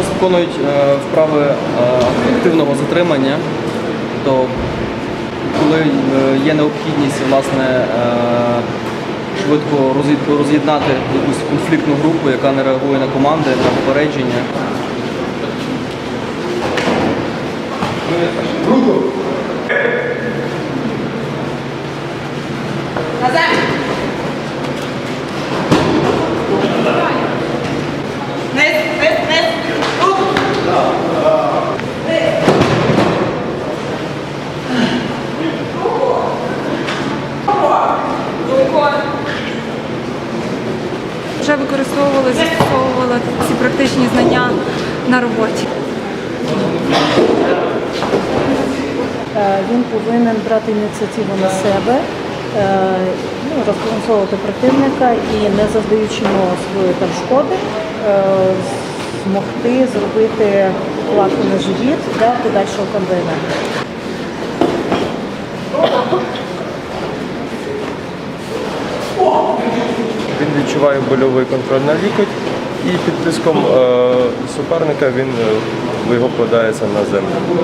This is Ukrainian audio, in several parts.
зараз виконують е, вправи е, активного затримання, то коли е, є необхідність власне, е, швидко роз'єд- роз'єднати якусь конфліктну групу, яка не реагує на команди, на попередження. На землю. Вже використовували, застосовували ці практичні знання на роботі. Е, Він повинен брати ініціативу на себе, е, ну, розбалансовувати противника і не завдаючи йому свої там шкоди, е, змогти зробити кладку на живіт для подальшого комбайна. Він відчуває больовий контроль на лікоть і під тиском е, суперника він е, його вкладається на землю.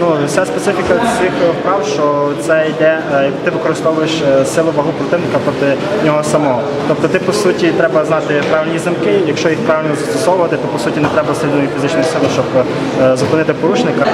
Ну, вся специфіка цих вправ, що це йде, е, ти використовуєш е, силу вагу противника проти нього самого. Тобто ти по суті треба знати правильні замки. Якщо їх правильно застосовувати, то по суті не треба сильної фізичної сили, щоб е, зупинити порушника.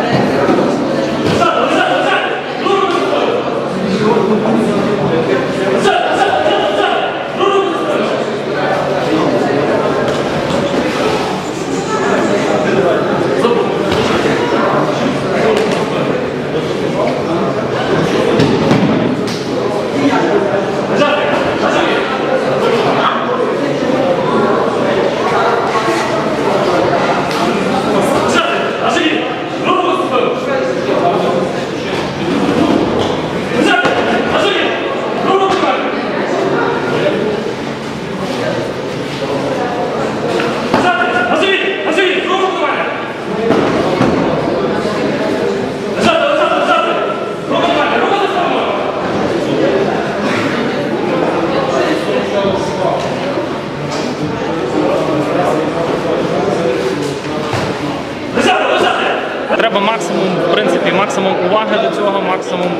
Треба максимум, в принципі, максимум уваги до цього, максимум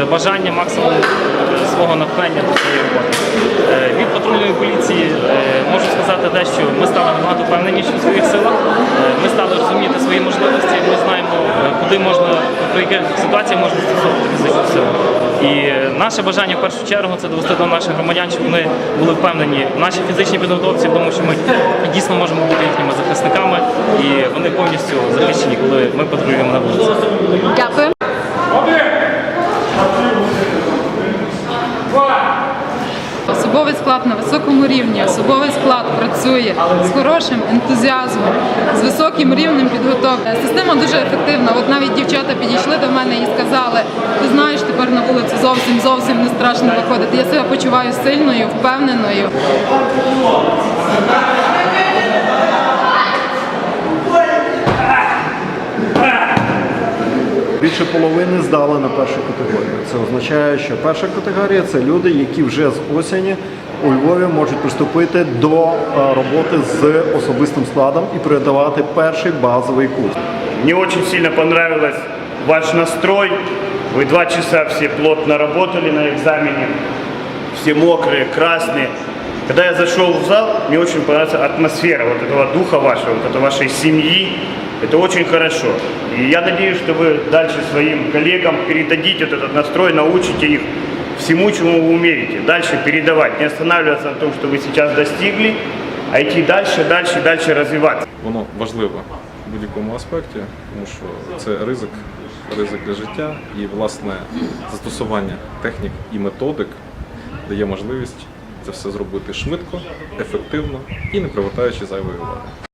е, бажання, максимум е, свого натхнення до цієї роботи. Е, Від патрульної поліції можу сказати дещо що ми стали набагато впевненіші в своїх силах. Ми стали розуміти наше бажання в першу чергу це довести до наших громадян, щоб вони були впевнені в нашій фізичній підготовці, в тому що ми дійсно можемо бути їхніми захисниками, і вони повністю захищені, коли ми патрулюємо на вулиці. Склад на високому рівні, особовий склад працює з хорошим ентузіазмом, з високим рівнем підготовки. Система дуже ефективна. От навіть дівчата підійшли до мене і сказали: ти знаєш, тепер на вулицю зовсім зовсім не страшно виходити. Я себе почуваю сильною, впевненою. Більше половини здали на першу категорію. Це означає, що перша категорія це люди, які вже з осені у Львові можуть приступити до е, роботи з особистим складом і передавати перший базовий курс. Мне очень сильно понравилось ваш настрой. Вы два часа все плотно работали на экзамене. Все мокрые, красные. Когда я зашел в зал, мне очень понравилась атмосфера вот этого духа вашего, вот этого вашей семьи. Это очень хорошо. И я надеюсь, что вы дальше своим коллегам передадите вот этот настрой, научите их всему, чему вы умеете. Дальше передавать, не останавливаться на том, что вы сейчас достигли, а идти дальше, дальше, дальше развиваться. Воно важливе в будь-якому аспекті, тому що це ризик, ризик для життя і власне застосування технік і методик дає можливість це все зробити швидко, ефективно і не привертаючи зайвої уваги.